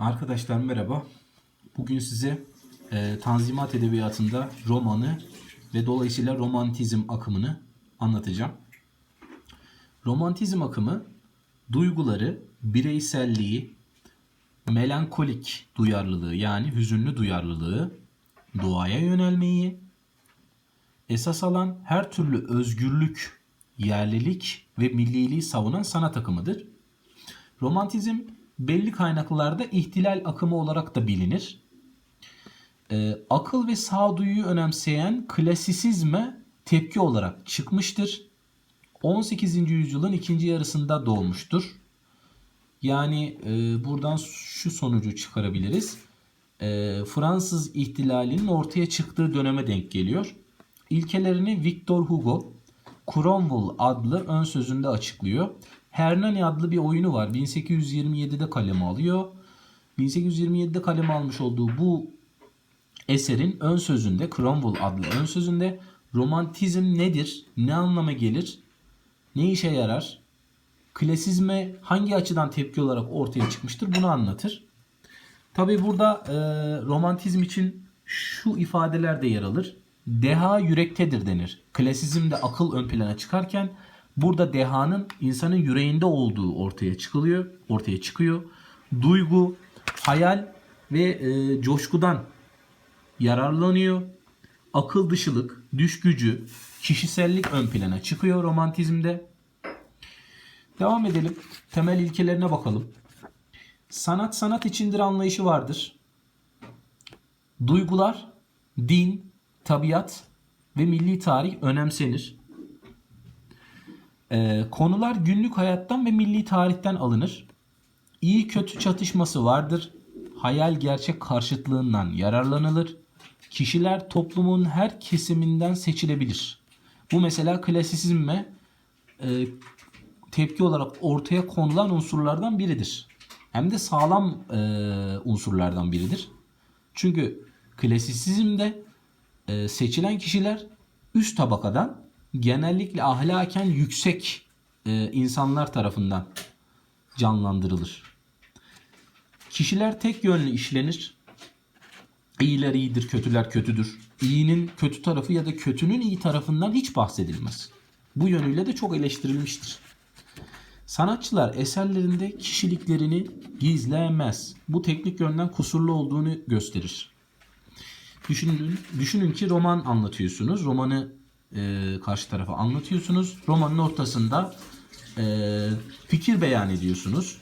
Arkadaşlar merhaba. Bugün size e, Tanzimat Edebiyatı'nda romanı ve dolayısıyla romantizm akımını anlatacağım. Romantizm akımı duyguları, bireyselliği, melankolik duyarlılığı yani hüzünlü duyarlılığı, doğaya yönelmeyi, esas alan her türlü özgürlük, yerlilik ve milliliği savunan sanat akımıdır. Romantizm belli kaynaklarda ihtilal akımı olarak da bilinir. Ee, akıl ve sağduyuyu önemseyen klasisizme tepki olarak çıkmıştır. 18. yüzyılın ikinci yarısında doğmuştur. Yani e, buradan şu sonucu çıkarabiliriz. E, Fransız ihtilalinin ortaya çıktığı döneme denk geliyor. İlkelerini Victor Hugo Cromwell adlı ön sözünde açıklıyor. Hernani adlı bir oyunu var. 1827'de kaleme alıyor. 1827'de kaleme almış olduğu bu eserin ön sözünde Cromwell adlı ön sözünde romantizm nedir? Ne anlama gelir? Ne işe yarar? Klasizme hangi açıdan tepki olarak ortaya çıkmıştır? Bunu anlatır. Tabi burada e, romantizm için şu ifadeler de yer alır. Deha yürektedir denir. Klasizmde akıl ön plana çıkarken burada dehanın insanın yüreğinde olduğu ortaya çıkılıyor, ortaya çıkıyor. Duygu, hayal ve e, coşkudan yararlanıyor. Akıl dışılık, düş gücü, kişisellik ön plana çıkıyor romantizmde. Devam edelim. Temel ilkelerine bakalım. Sanat sanat içindir anlayışı vardır. Duygular, din, tabiat ve milli tarih önemsenir. Ee, konular günlük hayattan ve milli tarihten alınır. İyi kötü çatışması vardır. Hayal gerçek karşıtlığından yararlanılır. Kişiler toplumun her kesiminden seçilebilir. Bu mesela klasisizme e, tepki olarak ortaya konulan unsurlardan biridir. Hem de sağlam e, unsurlardan biridir. Çünkü klasisizmde e, seçilen kişiler üst tabakadan genellikle ahlaken yüksek e, insanlar tarafından canlandırılır. Kişiler tek yönlü işlenir. İyiler iyidir, kötüler kötüdür. İyinin kötü tarafı ya da kötünün iyi tarafından hiç bahsedilmez. Bu yönüyle de çok eleştirilmiştir. Sanatçılar eserlerinde kişiliklerini gizlemez. Bu teknik yönden kusurlu olduğunu gösterir. Düşünün, düşünün ki roman anlatıyorsunuz. Romanı e, karşı tarafa anlatıyorsunuz. Romanın ortasında e, fikir beyan ediyorsunuz.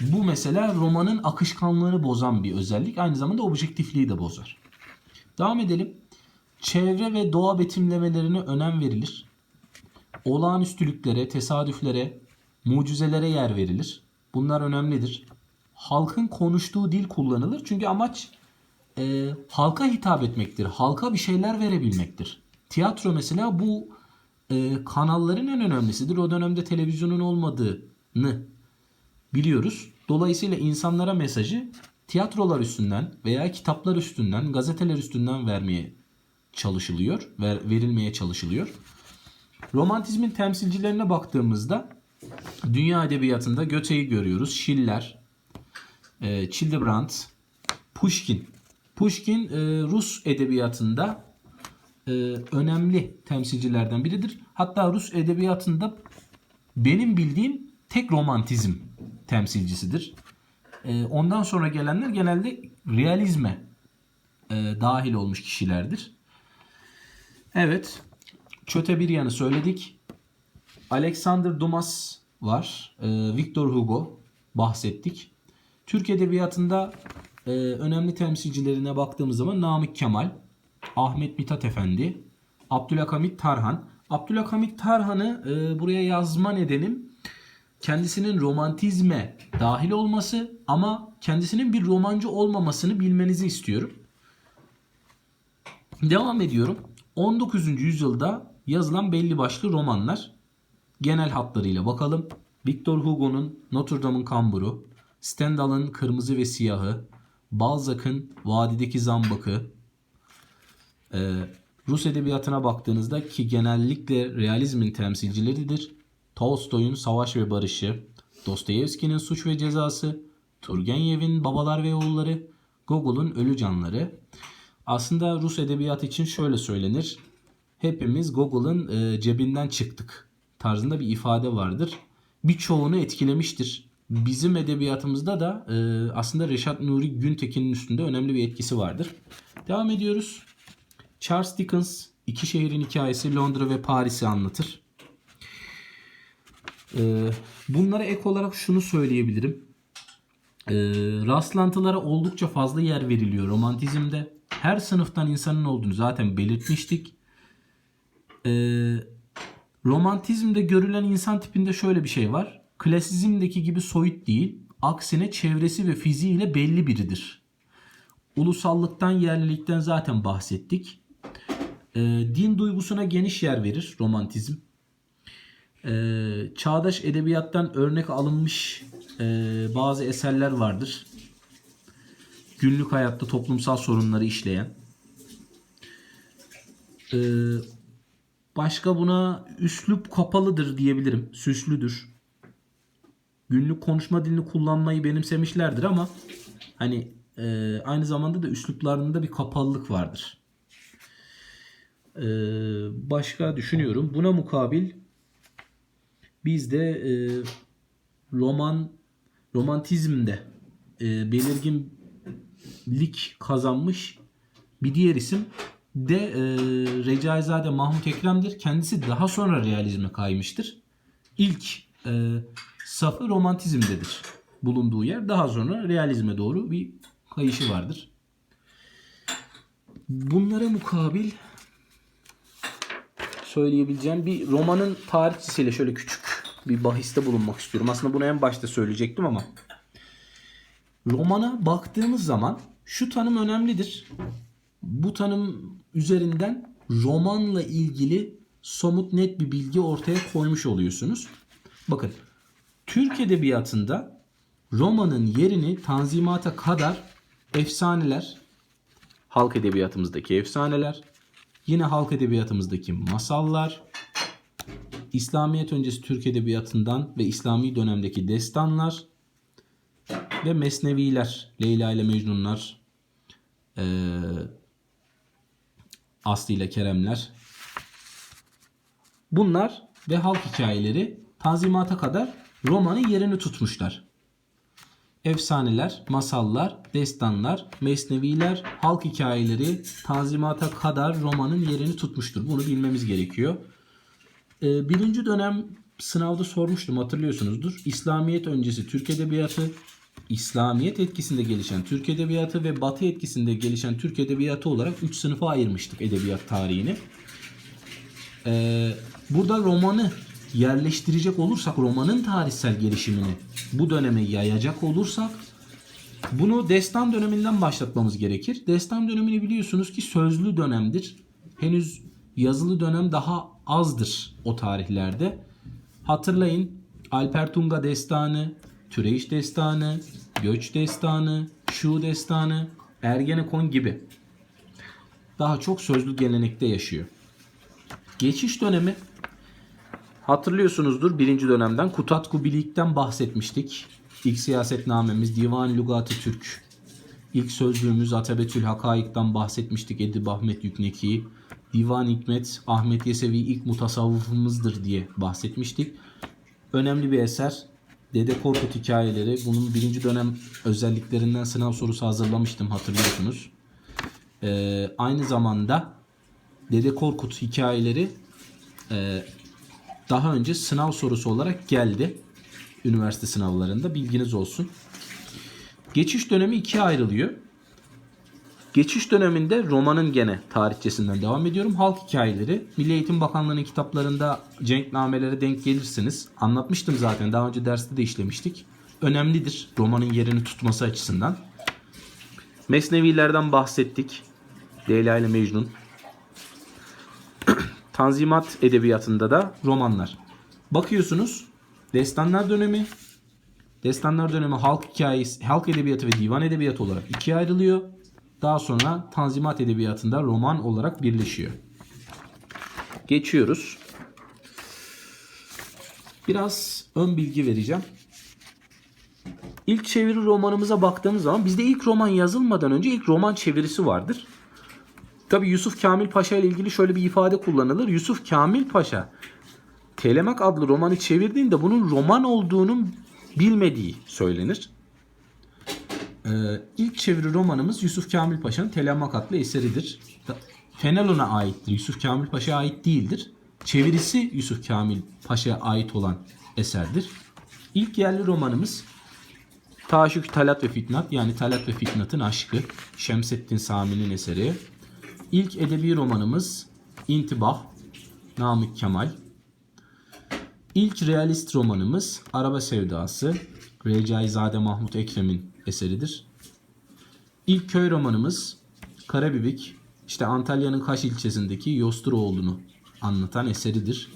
Bu mesela romanın akışkanlığını bozan bir özellik. Aynı zamanda objektifliği de bozar. Devam edelim. Çevre ve doğa betimlemelerine önem verilir. Olağanüstülüklere, tesadüflere, mucizelere yer verilir. Bunlar önemlidir. Halkın konuştuğu dil kullanılır. Çünkü amaç e, halka hitap etmektir. Halka bir şeyler verebilmektir. Tiyatro mesela bu e, kanalların en önemlisidir. O dönemde televizyonun olmadığını biliyoruz. Dolayısıyla insanlara mesajı tiyatrolar üstünden veya kitaplar üstünden, gazeteler üstünden vermeye çalışılıyor, ver, verilmeye çalışılıyor. Romantizmin temsilcilerine baktığımızda dünya edebiyatında Goethe'yi görüyoruz, Schiller, e, Hildebrand, Pushkin. Pushkin e, Rus edebiyatında e, önemli temsilcilerden biridir. Hatta Rus edebiyatında benim bildiğim tek romantizm temsilcisidir. E, ondan sonra gelenler genelde realizme e, dahil olmuş kişilerdir. Evet, çöte bir yanı söyledik. Alexander Dumas var. E, Victor Hugo bahsettik. Türk edebiyatında e, önemli temsilcilerine baktığımız zaman Namık Kemal, Ahmet Mithat Efendi, Abdülhamit Tarhan. Abdülhamit Tarhan'ı e, buraya yazma nedenim kendisinin romantizme dahil olması ama kendisinin bir romancı olmamasını bilmenizi istiyorum. Devam ediyorum. 19. yüzyılda yazılan belli başlı romanlar genel hatlarıyla bakalım. Victor Hugo'nun Notre Dame'ın Kamburu, Stendhal'ın Kırmızı ve Siyahı, Balzac'ın Vadideki Zambakı, Rus edebiyatına baktığınızda ki genellikle realizmin temsilcileridir. Tolstoy'un Savaş ve Barışı, Dostoyevski'nin Suç ve Cezası, Turgenev'in Babalar ve Oğulları, Gogol'un Ölü Canları. Aslında Rus edebiyatı için şöyle söylenir. Hepimiz Gogol'un e, cebinden çıktık tarzında bir ifade vardır. Birçoğunu etkilemiştir. Bizim edebiyatımızda da e, aslında Reşat Nuri Güntekin'in üstünde önemli bir etkisi vardır. Devam ediyoruz. Charles Dickens iki şehrin hikayesi Londra ve Paris'i anlatır. E, bunlara ek olarak şunu söyleyebilirim. E, rastlantılara oldukça fazla yer veriliyor romantizmde. Her sınıftan insanın olduğunu zaten belirtmiştik. E, romantizmde görülen insan tipinde şöyle bir şey var. Klasizmdeki gibi soyut değil, aksine çevresi ve fiziğiyle belli biridir. Ulusallıktan, yerlilikten zaten bahsettik. E, din duygusuna geniş yer verir romantizm. E, çağdaş edebiyattan örnek alınmış e, bazı eserler vardır. Günlük hayatta toplumsal sorunları işleyen. E, başka buna üslup kapalıdır diyebilirim. Süslüdür. Günlük konuşma dilini kullanmayı benimsemişlerdir ama hani e, aynı zamanda da üsluplarında bir kapalılık vardır. E, başka düşünüyorum. Buna mukabil bizde e, roman romantizmde e, belirginlik kazanmış bir diğer isim de e, Recaizade Mahmut Ekrem'dir. Kendisi daha sonra realizme kaymıştır. İlk e, safı romantizmdedir bulunduğu yer. Daha sonra realizme doğru bir kayışı vardır. Bunlara mukabil söyleyebileceğim bir romanın tarihçisiyle şöyle küçük bir bahiste bulunmak istiyorum. Aslında bunu en başta söyleyecektim ama romana baktığımız zaman şu tanım önemlidir. Bu tanım üzerinden romanla ilgili somut net bir bilgi ortaya koymuş oluyorsunuz. Bakın Türk edebiyatında romanın yerini tanzimata kadar efsaneler, halk edebiyatımızdaki efsaneler, yine halk edebiyatımızdaki masallar, İslamiyet öncesi Türk edebiyatından ve İslami dönemdeki destanlar ve mesneviler, Leyla ile Mecnunlar, Aslı ile Keremler. Bunlar ve halk hikayeleri Tanzimat'a kadar romanın yerini tutmuşlar. Efsaneler, masallar, destanlar, mesneviler, halk hikayeleri Tanzimat'a kadar romanın yerini tutmuştur. Bunu bilmemiz gerekiyor. Ee, birinci dönem sınavda sormuştum hatırlıyorsunuzdur. İslamiyet öncesi Türk Edebiyatı, İslamiyet etkisinde gelişen Türk Edebiyatı ve Batı etkisinde gelişen Türk Edebiyatı olarak 3 sınıfa ayırmıştık edebiyat tarihini. Ee, burada romanı yerleştirecek olursak, romanın tarihsel gelişimini bu döneme yayacak olursak bunu destan döneminden başlatmamız gerekir. Destan dönemini biliyorsunuz ki sözlü dönemdir. Henüz yazılı dönem daha azdır o tarihlerde. Hatırlayın Alper Tunga destanı, Türeyiş destanı, Göç destanı, Şu destanı, Ergenekon gibi. Daha çok sözlü gelenekte yaşıyor. Geçiş dönemi hatırlıyorsunuzdur birinci dönemden Kutatku Bilik'ten bahsetmiştik. İlk siyasetnamemiz Divan Lugati Türk. İlk sözlüğümüz Atabetül Hakaik'ten bahsetmiştik Edip Ahmet Yükneki. Divan Hikmet Ahmet Yesevi ilk mutasavvıfımızdır diye bahsetmiştik. Önemli bir eser. Dede Korkut hikayeleri. Bunun birinci dönem özelliklerinden sınav sorusu hazırlamıştım hatırlıyorsunuz. Ee, aynı zamanda Dede Korkut hikayeleri e, daha önce sınav sorusu olarak geldi. Üniversite sınavlarında bilginiz olsun. Geçiş dönemi ikiye ayrılıyor. Geçiş döneminde romanın gene tarihçesinden devam ediyorum. Halk hikayeleri. Milli Eğitim Bakanlığı'nın kitaplarında cenknamelere denk gelirsiniz. Anlatmıştım zaten. Daha önce derste de işlemiştik. Önemlidir romanın yerini tutması açısından. Mesnevilerden bahsettik. Leyla ile Mecnun. Tanzimat edebiyatında da romanlar. Bakıyorsunuz destanlar dönemi, destanlar dönemi halk hikayesi, halk edebiyatı ve divan edebiyatı olarak ikiye ayrılıyor. Daha sonra Tanzimat edebiyatında roman olarak birleşiyor. Geçiyoruz. Biraz ön bilgi vereceğim. İlk çeviri romanımıza baktığımız zaman bizde ilk roman yazılmadan önce ilk roman çevirisi vardır. Tabi Yusuf Kamil Paşa ile ilgili şöyle bir ifade kullanılır. Yusuf Kamil Paşa Telemak adlı romanı çevirdiğinde bunun roman olduğunun bilmediği söylenir. Ee, ilk çeviri romanımız Yusuf Kamil Paşa'nın Telemak adlı eseridir. Fenelon'a aittir. Yusuf Kamil Paşa'ya ait değildir. Çevirisi Yusuf Kamil Paşa'ya ait olan eserdir. İlk yerli romanımız Taşük Talat ve Fitnat yani Talat ve Fitnat'ın aşkı Şemseddin Sami'nin eseri. İlk edebi romanımız İntibah Namık Kemal. İlk realist romanımız Araba Sevdası Recaizade Mahmut Ekrem'in eseridir. İlk köy romanımız Karabibik işte Antalya'nın Kaş ilçesindeki Yosturoğlu'nu anlatan eseridir.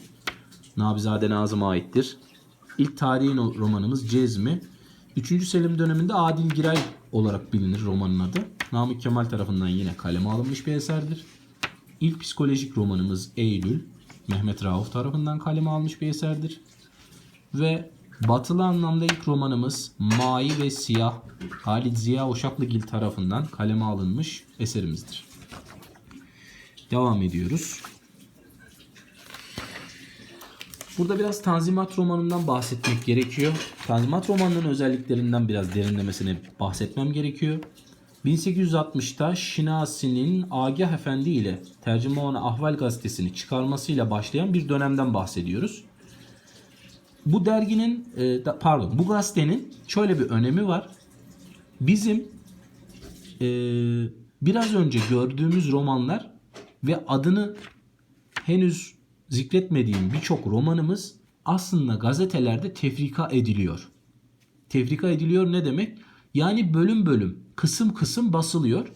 Nabizade Nazım'a aittir. İlk tarihi romanımız Cezmi. 3. Selim döneminde Adil Giray olarak bilinir romanın adı. Namık Kemal tarafından yine kaleme alınmış bir eserdir. İlk psikolojik romanımız Eylül. Mehmet Rauf tarafından kaleme almış bir eserdir. Ve batılı anlamda ilk romanımız Mavi ve Siyah Halit Ziya Uşaklıgil tarafından kaleme alınmış eserimizdir. Devam ediyoruz. Burada biraz Tanzimat romanından bahsetmek gerekiyor. Tanzimat romanının özelliklerinden biraz derinlemesine bahsetmem gerekiyor. 1860'ta Şinasi'nin Agah Efendi ile Tercüman-ı Ahval gazetesini çıkarmasıyla başlayan bir dönemden bahsediyoruz. Bu derginin e, pardon bu gazetenin şöyle bir önemi var. Bizim e, biraz önce gördüğümüz romanlar ve adını henüz zikretmediğim birçok romanımız aslında gazetelerde tefrika ediliyor. Tefrika ediliyor ne demek? Yani bölüm bölüm, kısım kısım basılıyor.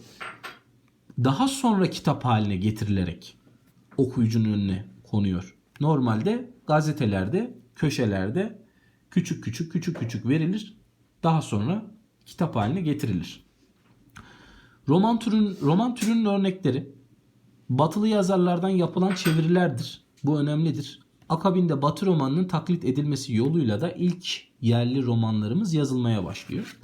Daha sonra kitap haline getirilerek okuyucunun önüne konuyor. Normalde gazetelerde, köşelerde küçük küçük küçük küçük verilir. Daha sonra kitap haline getirilir. Roman türün roman türünün örnekleri batılı yazarlardan yapılan çevirilerdir. Bu önemlidir. Akabinde Batı romanının taklit edilmesi yoluyla da ilk yerli romanlarımız yazılmaya başlıyor.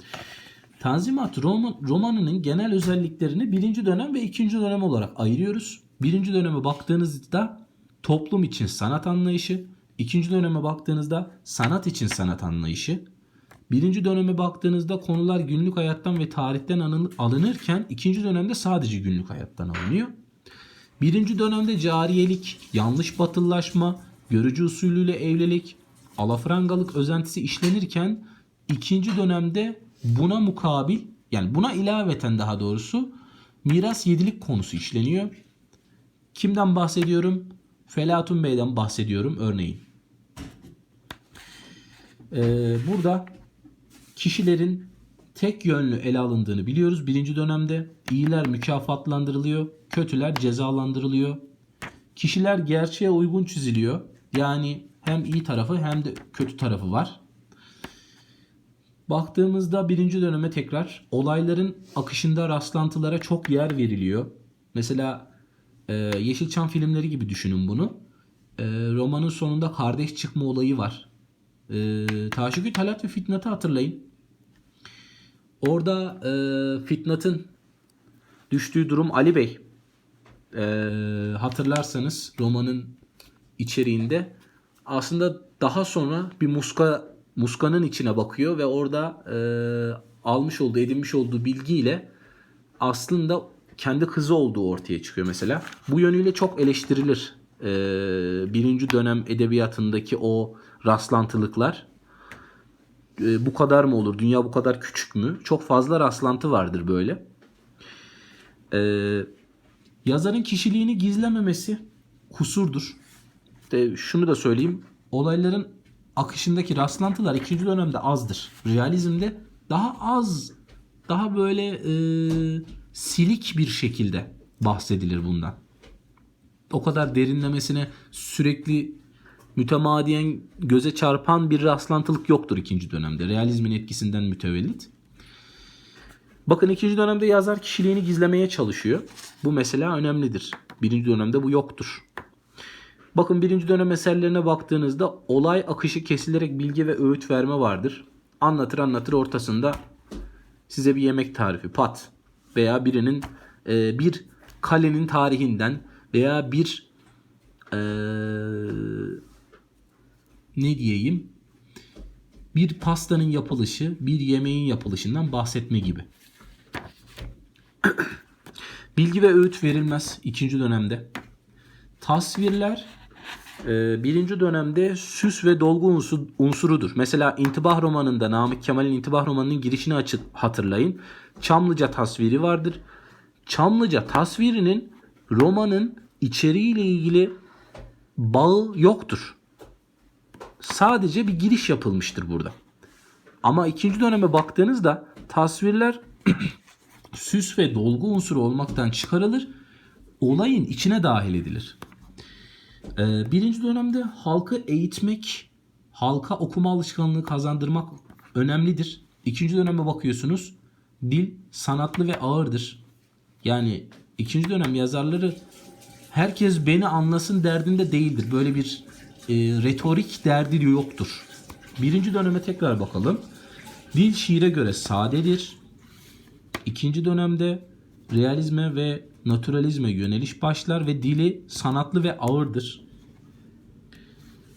Tanzimat roman, romanının genel özelliklerini birinci dönem ve ikinci dönem olarak ayırıyoruz. Birinci döneme baktığınızda toplum için sanat anlayışı, ikinci döneme baktığınızda sanat için sanat anlayışı, birinci döneme baktığınızda konular günlük hayattan ve tarihten alınırken ikinci dönemde sadece günlük hayattan alınıyor. Birinci dönemde cariyelik, yanlış batıllaşma, görücü usulüyle evlilik, alafrangalık özentisi işlenirken ikinci dönemde buna mukabil yani buna ilaveten daha doğrusu miras yedilik konusu işleniyor. Kimden bahsediyorum? Felatun Bey'den bahsediyorum örneğin. Ee, burada kişilerin tek yönlü ele alındığını biliyoruz. Birinci dönemde iyiler mükafatlandırılıyor, kötüler cezalandırılıyor. Kişiler gerçeğe uygun çiziliyor. Yani hem iyi tarafı hem de kötü tarafı var. Baktığımızda birinci döneme tekrar olayların akışında rastlantılara çok yer veriliyor. Mesela e, Yeşilçam filmleri gibi düşünün bunu. E, romanın sonunda kardeş çıkma olayı var. E, Taşükü Talat ve Fitnat'ı hatırlayın. Orada e, Fitnat'ın düştüğü durum Ali Bey. E, hatırlarsanız romanın içeriğinde aslında daha sonra bir muska muskanın içine bakıyor ve orada e, almış olduğu edinmiş olduğu bilgiyle aslında kendi kızı olduğu ortaya çıkıyor mesela. Bu yönüyle çok eleştirilir. E, birinci dönem edebiyatındaki o rastlantılıklar e, bu kadar mı olur? Dünya bu kadar küçük mü? Çok fazla rastlantı vardır böyle. E, yazarın kişiliğini gizlememesi kusurdur. De, şunu da söyleyeyim. Olayların akışındaki rastlantılar ikinci dönemde azdır. Realizmde daha az, daha böyle e, silik bir şekilde bahsedilir bundan. O kadar derinlemesine sürekli mütemadiyen göze çarpan bir rastlantılık yoktur ikinci dönemde. Realizmin etkisinden mütevellit. Bakın ikinci dönemde yazar kişiliğini gizlemeye çalışıyor. Bu mesela önemlidir. Birinci dönemde bu yoktur. Bakın birinci dönem eserlerine baktığınızda olay akışı kesilerek bilgi ve öğüt verme vardır. Anlatır anlatır ortasında size bir yemek tarifi pat veya birinin e, bir kalenin tarihinden veya bir e, ne diyeyim bir pastanın yapılışı, bir yemeğin yapılışından bahsetme gibi. Bilgi ve öğüt verilmez ikinci dönemde. Tasvirler birinci dönemde süs ve dolgu unsu- unsurudur. Mesela İntibah romanında Namık Kemal'in İntibah romanının girişini açıp hatırlayın. Çamlıca tasviri vardır. Çamlıca tasvirinin romanın içeriğiyle ilgili bağı yoktur. Sadece bir giriş yapılmıştır burada. Ama ikinci döneme baktığınızda tasvirler süs ve dolgu unsuru olmaktan çıkarılır, olayın içine dahil edilir. Ee, birinci dönemde halkı eğitmek, halka okuma alışkanlığı kazandırmak önemlidir. İkinci döneme bakıyorsunuz, dil sanatlı ve ağırdır. Yani ikinci dönem yazarları herkes beni anlasın derdinde değildir. Böyle bir e, retorik derdi yoktur. Birinci döneme tekrar bakalım. Dil şiire göre sadedir. İkinci dönemde realizme ve naturalizme yöneliş başlar ve dili sanatlı ve ağırdır.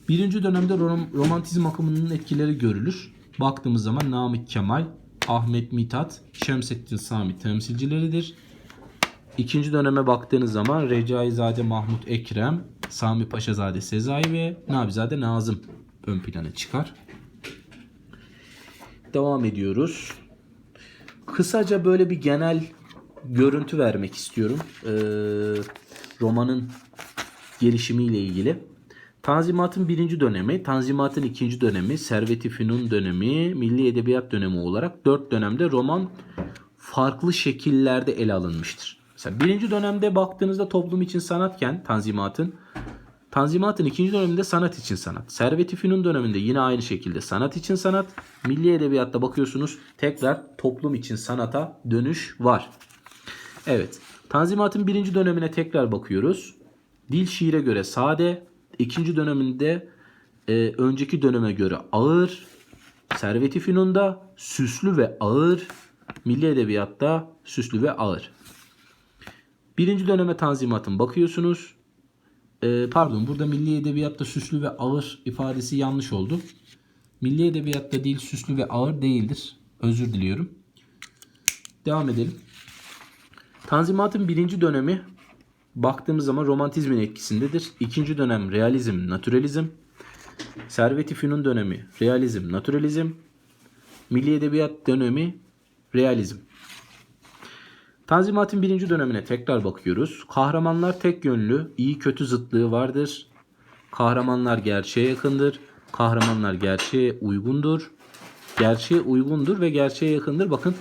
Birinci dönemde rom- romantizm akımının etkileri görülür. Baktığımız zaman Namık Kemal, Ahmet Mithat, Şemsettin Sami temsilcileridir. İkinci döneme baktığınız zaman Recaizade Mahmut Ekrem, Sami Paşazade Sezai ve Nabizade Nazım ön plana çıkar. Devam ediyoruz. Kısaca böyle bir genel görüntü vermek istiyorum. Ee, romanın gelişimiyle ilgili. Tanzimat'ın birinci dönemi, Tanzimat'ın ikinci dönemi, Servet-i Fünun dönemi, Milli Edebiyat dönemi olarak dört dönemde roman farklı şekillerde ele alınmıştır. Mesela birinci dönemde baktığınızda toplum için sanatken Tanzimat'ın Tanzimat'ın ikinci döneminde sanat için sanat. Servet-i Fünun döneminde yine aynı şekilde sanat için sanat. Milli Edebiyat'ta bakıyorsunuz tekrar toplum için sanata dönüş var. Evet. Tanzimat'ın birinci dönemine tekrar bakıyoruz. Dil şiire göre sade. ikinci döneminde e, önceki döneme göre ağır. Servet-i Fünun'da süslü ve ağır. Milli Edebiyat'ta süslü ve ağır. Birinci döneme Tanzimat'ın bakıyorsunuz. Ee, pardon burada milli edebiyatta süslü ve ağır ifadesi yanlış oldu. Milli edebiyatta dil süslü ve ağır değildir. Özür diliyorum. Devam edelim. Tanzimat'ın birinci dönemi baktığımız zaman romantizmin etkisindedir. İkinci dönem realizm, naturalizm. Servet-i Fünun dönemi realizm, naturalizm. Milli edebiyat dönemi realizm. Tanzimat'ın birinci dönemine tekrar bakıyoruz. Kahramanlar tek yönlü, iyi kötü zıtlığı vardır. Kahramanlar gerçeğe yakındır. Kahramanlar gerçeğe uygundur. Gerçeğe uygundur ve gerçeğe yakındır. Bakın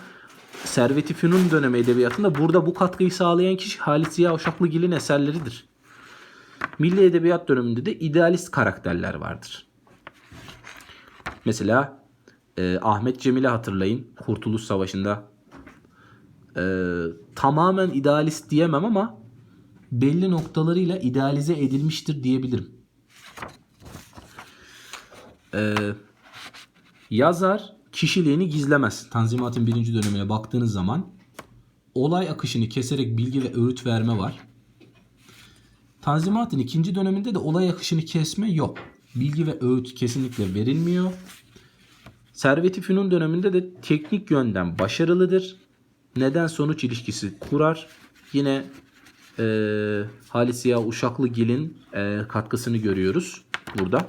Servet-i Fünun dönemi edebiyatında burada bu katkıyı sağlayan kişi Halit Ziya Uşaklıgil'in eserleridir. Milli Edebiyat döneminde de idealist karakterler vardır. Mesela e, Ahmet Cemil'i hatırlayın. Kurtuluş Savaşı'nda e, tamamen idealist diyemem ama belli noktalarıyla idealize edilmiştir diyebilirim. E, yazar kişiliğini gizlemez. Tanzimat'ın birinci dönemine baktığınız zaman olay akışını keserek bilgi ve öğüt verme var. Tanzimat'ın ikinci döneminde de olay akışını kesme yok. Bilgi ve öğüt kesinlikle verilmiyor. Servet-i Fünun döneminde de teknik yönden başarılıdır. Neden sonuç ilişkisi kurar. Yine e, Halis Ziya Uşaklıgil'in e, katkısını görüyoruz burada.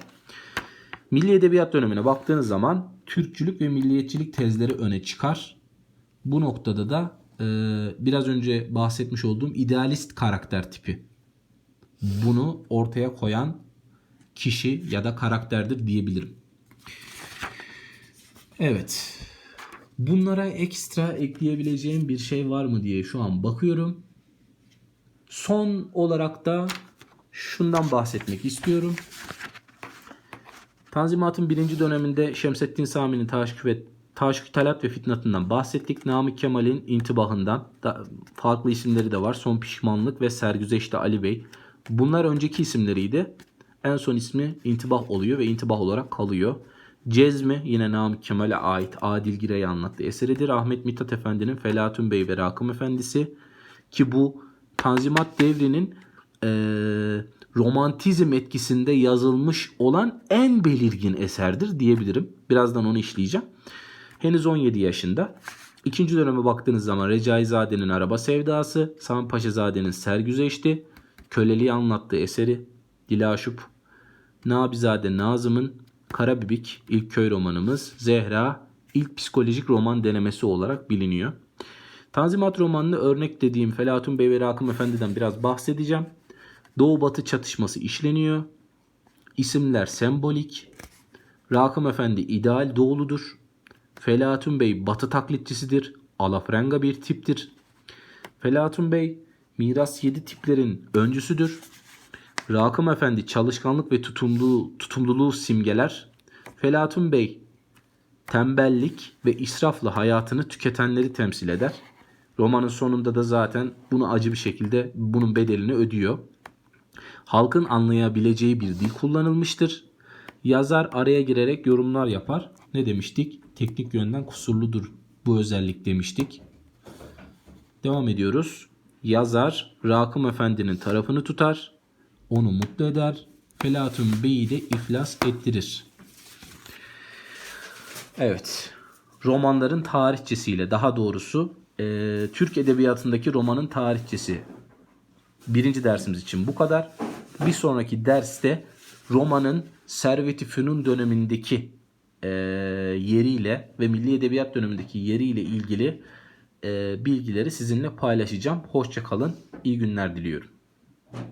Milli Edebiyat dönemine baktığınız zaman Türkçülük ve milliyetçilik tezleri öne çıkar. Bu noktada da e, biraz önce bahsetmiş olduğum idealist karakter tipi. Bunu ortaya koyan kişi ya da karakterdir diyebilirim. Evet. Bunlara ekstra ekleyebileceğim bir şey var mı diye şu an bakıyorum. Son olarak da şundan bahsetmek istiyorum. Tanzimat'ın birinci döneminde Şemsettin Sami'nin Taşkü ve Taşkü Talat ve Fitnatından bahsettik. Namık Kemal'in intibahından da farklı isimleri de var. Son Pişmanlık ve Sergüzeşte Ali Bey. Bunlar önceki isimleriydi. En son ismi intibah oluyor ve intibah olarak kalıyor. Cezmi yine Namık Kemal'e ait Adil Girey'e anlattığı eseridir. Ahmet Mithat Efendi'nin Felatun Bey ve Rakım Efendisi ki bu Tanzimat devrinin eee, romantizm etkisinde yazılmış olan en belirgin eserdir diyebilirim. Birazdan onu işleyeceğim. Henüz 17 yaşında. İkinci döneme baktığınız zaman Recaizade'nin Araba Sevdası, Sami Paşazade'nin Sergüzeşti, Köleliği anlattığı eseri Dilaşup, Nabizade Nazım'ın Karabibik ilk köy romanımız, Zehra ilk psikolojik roman denemesi olarak biliniyor. Tanzimat romanını örnek dediğim Felatun Bey ve Rakım Efendi'den biraz bahsedeceğim. Doğu Batı çatışması işleniyor. İsimler sembolik. Rakım Efendi ideal doğuludur. Felatun Bey batı taklitçisidir. Alafranga bir tiptir. Felatun Bey miras yedi tiplerin öncüsüdür. Rakım Efendi çalışkanlık ve tutumluluğu, tutumluluğu simgeler. Felatun Bey tembellik ve israfla hayatını tüketenleri temsil eder. Romanın sonunda da zaten bunu acı bir şekilde bunun bedelini ödüyor. Halkın anlayabileceği bir dil kullanılmıştır. Yazar araya girerek yorumlar yapar. Ne demiştik? Teknik yönden kusurludur bu özellik demiştik. Devam ediyoruz. Yazar Rakım Efendi'nin tarafını tutar. Onu mutlu eder. Felatun Bey'i de iflas ettirir. Evet. Romanların tarihçesiyle daha doğrusu eee, Türk Edebiyatı'ndaki romanın tarihçesi. Birinci dersimiz için bu kadar. Bir sonraki derste romanın Servet-i Fünun dönemindeki eee, yeriyle ve Milli Edebiyat dönemindeki yeriyle ilgili eee, bilgileri sizinle paylaşacağım. Hoşça kalın. İyi günler diliyorum.